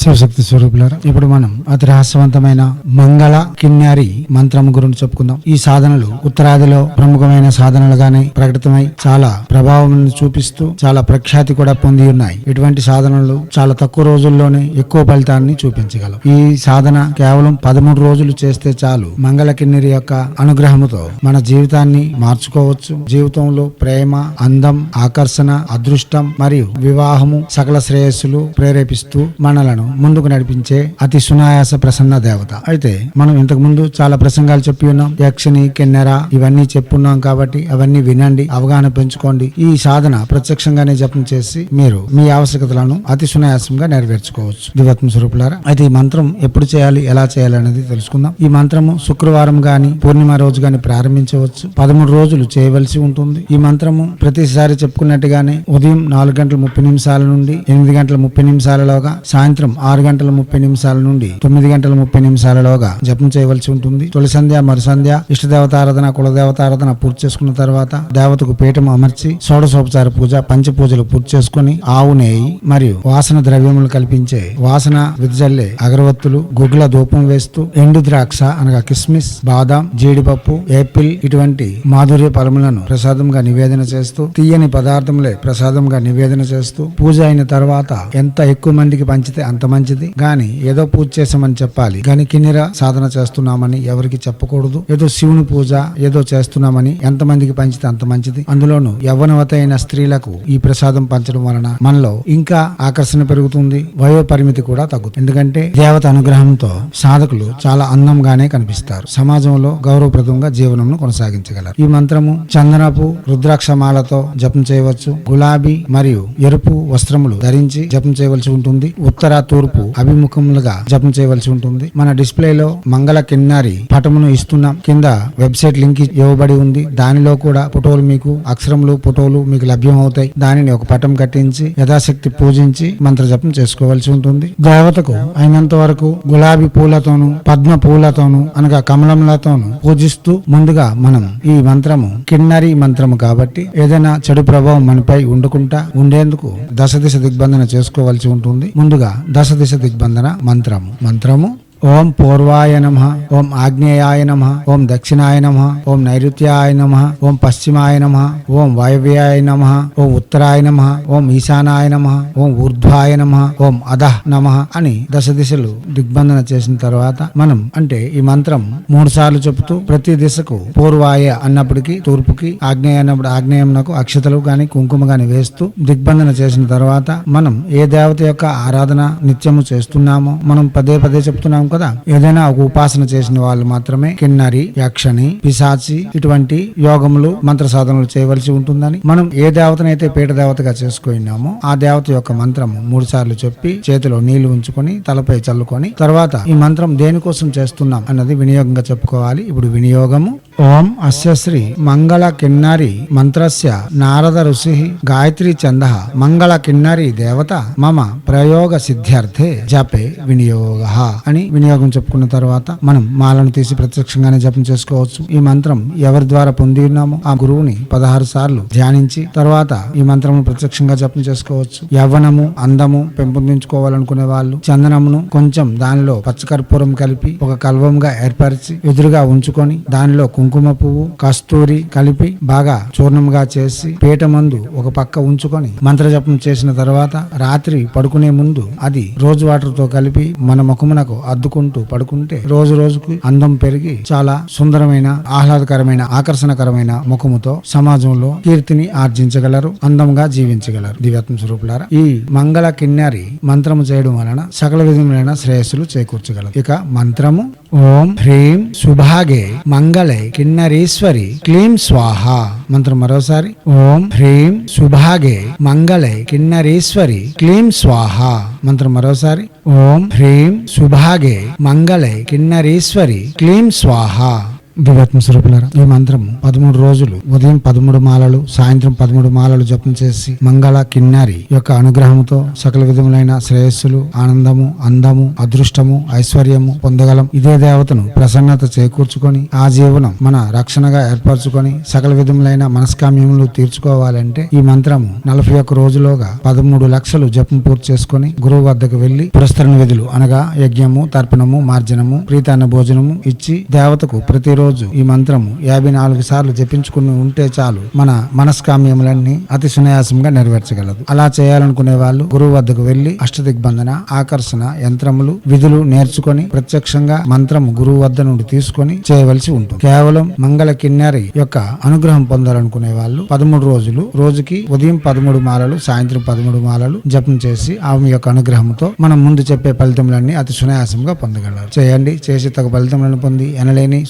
శివశక్తి స్వరూపులారా ఇప్పుడు మనం అతి రహస్యవంతమైన మంగళ కిన్నెరి మంత్రం గురించి చెప్పుకుందాం. ఈ సాధనలు ఉత్తరాదిలో ప్రముఖమైన సాధనలుగానే ప్రకటితమై చాలా ప్రభావం చూపిస్తూ చాలా ప్రఖ్యాతి కూడా పొంది ఉన్నాయి. ఇటువంటి సాధనలు చాలా తక్కువ రోజుల్లోనే ఎక్కువ ఫలితాన్ని చూపించగలవు. ఈ సాధన కేవలం పదమూడు రోజులు చేస్తే చాలు మంగళ కిన్నెరి యొక్క అనుగ్రహముతో మన జీవితాన్ని మార్చుకోవచ్చు. జీవితంలో ప్రేమ అందం ఆకర్షణ అదృష్టం మరియు వివాహము సకల శ్రేయస్సులు ప్రేరేపిస్తూ మనలను ముందుకు నడిపించే అతి సునాయాస ప్రసన్న దేవత. అయితే మనం ఇంతకు ముందు చాలా ప్రసంగాలు చెప్పి ఉన్నాం. యక్షిని కిన్నెర ఇవన్నీ చెప్పున్నాం కాబట్టి అవన్నీ వినండి అవగాహన పెంచుకోండి. ఈ సాధన ప్రత్యక్షంగానే జపం చేసి మీరు మీ ఆవశ్యకతలను అతి సునాయాసంగా నెరవేర్చుకోవచ్చు. దివత్మ స్వరూపులారా అయితే ఈ మంత్రం ఎప్పుడు చేయాలి ఎలా చేయాలి అనేది తెలుసుకుందాం. ఈ మంత్రము శుక్రవారం గాని పూర్ణిమ రోజు గాని ప్రారంభించవచ్చు. పదమూడు రోజులు చేయవలసి ఉంటుంది. ఈ మంత్రము ప్రతిసారి చెప్పుకున్నట్టుగానే ఉదయం నాలుగు గంటల ముప్పై నిమిషాల నుండి ఎనిమిది గంటల ముప్పై నిమిషాలలోగా సాయంత్రం ఆరు గంటల ముప్పై నిమిషాల నుండి తొమ్మిది గంటల ముప్పై నిమిషాలలోగా జపం చేయవలసి ఉంటుంది. తొలి సంధ్య మరు సంధ్య ఇష్టదేవతారాధన కులదేవతారాధన పూర్తి చేసుకున్న తర్వాత దేవతకు పీఠం అమర్చి షోడశోపచార పూజ పంచ పూజలు పూర్తి చేసుకుని ఆవు నెయ్యి మరియు వాసన ద్రవ్యములు కల్పించే వాసన విదజల్లే అగరవత్తులు గుగ్గుల ధూపం వేస్తూ ఎండు ద్రాక్ష అనగా కిస్మిస్ బాదాం జీడిపప్పు ఏపిల్ ఇటువంటి మాధుర్య ఫలములను ప్రసాదంగా నివేదన చేస్తూ తీయని పదార్థములే ప్రసాదంగా నివేదన చేస్తూ పూజ అయిన తర్వాత ఎంత ఎక్కువ మందికి పంచితే అంత మంచిది. గాని ఏదో పూజ చేసామని చెప్పాలి. గాని కిన్నెర సాధన చేస్తున్నామని ఎవరికి చెప్పకూడదు. ఏదో శివుని పూజ ఏదో చేస్తున్నామని ఎంత మందికి పంచితే అంత మంచిది. అందులోనూ యవ్వనవత అయిన స్త్రీలకు ఈ ప్రసాదం పంచడం వలన మనలో ఇంకా ఆకర్షణ పెరుగుతుంది. వయో పరిమితి కూడా తగ్గుతుంది. ఎందుకంటే దేవత అనుగ్రహంతో సాధకులు చాలా అందంగానే కనిపిస్తారు. సమాజంలో గౌరవప్రదంగా జీవనంను కొనసాగించగలరు. ఈ మంత్రము చందనపు రుద్రాక్షమాలతో జపం చేయవచ్చు. గులాబీ మరియు ఎరుపు వస్త్రములు ధరించి జపం చేయవలసి ఉంటుంది. ఉత్తర తూర్పు అభిముఖములుగా జపం చేయవలసి ఉంటుంది. మన డిస్ప్లేలో మంగళ కిన్నారి పటమును ఇస్తున్నాం. కింద వెబ్సైట్ లింక్ ఇవ్వబడి ఉంది. దానిలో కూడా ఫోటోలు మీకు అక్షరములు ఫోటోలు మీకు లభ్యం అవుతాయి దానిని ఒక పటం కట్టించి యథాశక్తి పూజించి మంత్ర జపం చేసుకోవాల్సి ఉంటుంది. దేవతకు అయినంత వరకు గులాబీ పూలతోను పద్మ పూలతోను అనగా కమలములతోను పూజిస్తూ ముందుగా మనం ఈ మంత్రము కిన్నరి మంత్రము కాబట్టి ఏదైనా చెడు ప్రభావం మనపై ఉండకుండా ఉండేందుకు దశ దిశ దిగ్బంధన చేసుకోవాల్సి ఉంటుంది. ముందుగా దశ దిశ దిగ్బంధన మంత్రము. మంత్రము ఓం పూర్వాయ నమ ఓం ఆగ్నేయాయ నమ ఓం దక్షిణాయ నమ ఓం నైరుత్యాయ నమ ఓం పశ్చిమాయ నమ ఓం వాయవ్యాయ నమ ఓం ఉత్తరాయ నమ ఓం ఈశానాయ నమ ఓం ఊర్ధ్వాయ నమ ఓం అధః నమ అని దశ దిశలు దిగ్బంధన చేసిన తర్వాత మనం అంటే ఈ మంత్రం మూడు సార్లు చెబుతూ ప్రతి దిశకు పూర్వాయ అన్నప్పటికీ తూర్పుకి ఆగ్నేయ అన్నప్పుడు ఆగ్నేయంనకు అక్షతలు గాని కుంకుమ గాని వేస్తూ దిగ్బంధన చేసిన తర్వాత మనం ఏ దేవత యొక్క ఆరాధన నిత్యము చేస్తున్నామో మనం పదే పదే చెప్తున్నాం కదా? ఏదైనా ఒక ఉపాసన చేసిన వాళ్ళు మాత్రమే కిన్నరి యక్షని పిశాచి ఇటువంటి యోగములు మంత్ర సాధనలు చేయవలసి ఉంటుందని మనం ఏ దేవతనైతే పీఠ దేవతగా చేసుకున్నామో ఆ దేవత యొక్క మంత్రము మూడు సార్లు చెప్పి చేతిలో నీళ్ళు ఉంచుకొని తలపై చల్లుకొని తర్వాత ఈ మంత్రం దేనికోసం చేస్తున్నాం అన్నది వినియోగంగా చెప్పుకోవాలి. ఇప్పుడు వినియోగము ఓం అస్యశ్రీ మంగళ కిన్నరి మంత్రస్య నారద ఋషి గాయత్రి చంద మంగళ కిన్నరి దేవత మమ ప్రయోగ సిద్ధ్యర్థే జపే వినియోగ అని వినియోగం చెప్పుకున్న తర్వాత మనం మాలను తీసి ప్రత్యక్షంగానే జపం చేసుకోవచ్చు. ఈ మంత్రం ఎవరి ద్వారా పొంది ఉన్నామో ఆ గురువుని పదహారు సార్లు ధ్యానించి తర్వాత ఈ మంత్రము ప్రత్యక్షంగా జపం చేసుకోవచ్చు. యవ్వనము అందము పెంపొందించుకోవాలనుకునే వాళ్ళు చందనమును కొంచెం దానిలో పచ్చకర్పూరం కలిపి ఒక కల్వంగా ఏర్పరిచి ఎదురుగా ఉంచుకొని దానిలో కుంకుమ పువ్వు కస్తూరి కలిపి బాగా చూర్ణంగా చేసి పీఠమందు ఒక పక్క ఉంచుకొని మంత్రజపం చేసిన తర్వాత రాత్రి పడుకునే ముందు అది రోజు వాటర్తో కలిపి మన ముఖమునకు అద్దుకుంటూ పడుకుంటే రోజు రోజుకు అందం పెరిగి చాలా సుందరమైన ఆహ్లాదకరమైన ఆకర్షణకరమైన ముఖముతో సమాజంలో కీర్తిని ఆర్జించగలరు అందంగా జీవించగలరు. దివ్యాత్మ స్వరూపులారా ఈ మంగళ కిన్నారి మంత్రము చేయడం వలన సకల విధములైన శ్రేయస్సులు చేకూర్చగలరు ఇక మంత్రము ఓం హ్రీం సుభాగే మంగళే కిన్నరీశ్వరి క్లీం స్వాహ. మంత్రం మరోసారి. ఓం హ్రీం సుభాగే మంగళే కిన్నరీశ్వరి క్లీం స్వాహ. మంత్రం మరోసారి. ఓం హ్రీం సుభాగే మంగళే కిన్నరీశ్వరి క్లీం స్వాహ. దివ్యాత్మ స్వరూపులారా ఈ మంత్రము పదమూడు రోజులు ఉదయం పదమూడు మాలలు సాయంత్రం పదమూడు మాలలు జపం చేసి మంగళ కిన్నారి యొక్క అనుగ్రహంతో సకల విధములైన శ్రేయస్సులు ఆనందము అందము అదృష్టము ఐశ్వర్యము పొందగలం. ఇదే దేవతను ప్రసన్నత చేకూర్చుకొని ఆ జీవనం మన రక్షణగా ఏర్పరచుకొని సకల విధములైన మనస్కామ్యములు తీర్చుకోవాలంటే ఈ మంత్రము నలభై ఒక్క రోజులోగా పదమూడు లక్షలు జపం పూర్తి చేసుకొని గురువు వద్దకు వెళ్ళి పురస్కరణ విధులు అనగా యజ్ఞము తర్పణము మార్జనము ప్రీతాన్న భోజనము ఇచ్చి దేవతకు ప్రతిరోజు ఈ మంత్రము యాభై నాలుగు సార్లు జపించుకుని ఉంటే చాలు మన మనస్కామ్యములన్నీ అతి సునాయాసంగా నెరవేర్చగలదు. అలా చేయాలనుకునే వాళ్ళు గురువు వద్దకు వెళ్ళి అష్టదిగ్బంధన ఆకర్షణ యంత్రములు విధులు నేర్చుకొని ప్రత్యక్షంగా మంత్రము గురువు వద్ద నుండి తీసుకొని చేయవలసి ఉంటుంది. కేవలం మంగళ కిన్నెరి యొక్క అనుగ్రహం పొందాలనుకునే వాళ్ళు పదమూడు రోజులు రోజుకి ఉదయం పదమూడు మాలలు సాయంత్రం పదమూడు మాలలు జపం చేసి ఆమె యొక్క అనుగ్రహంతో మనం ముందు చెప్పే ఫలితములన్నీ అతి సునాయాసంగా పొందగలరు. చేయండి చేసి తగు ఫలితములను పొంది ఎనలేని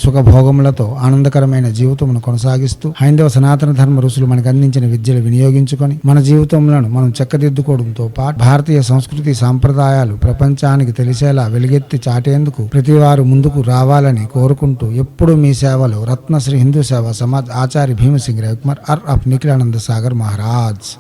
భోగములతో ఆనందకరమైన జీవితమును కొనసాగిస్తూ హైందవ సనాతన ధర్మ ఋషులు మనకు అందించిన విద్యలు వినియోగించుకొని మన జీవితములను మనం చక్కదిద్దుకోవడంతో పాటు భారతీయ సంస్కృతి సాంప్రదాయాలు ప్రపంచానికి తెలిసేలా వెలుగెత్తి చాటేందుకు ప్రతివారు ముందుకు రావాలని కోరుకుంటూ ఎప్పుడు మీ సేవలో రత్నశ్రీ హిందూ సేవ సమాజ్ ఆచార్య భీమసింగ్ రవికుమార్ అర్ ఆఫ్ నిఖిలానంద సాగర్ మహారాజ్.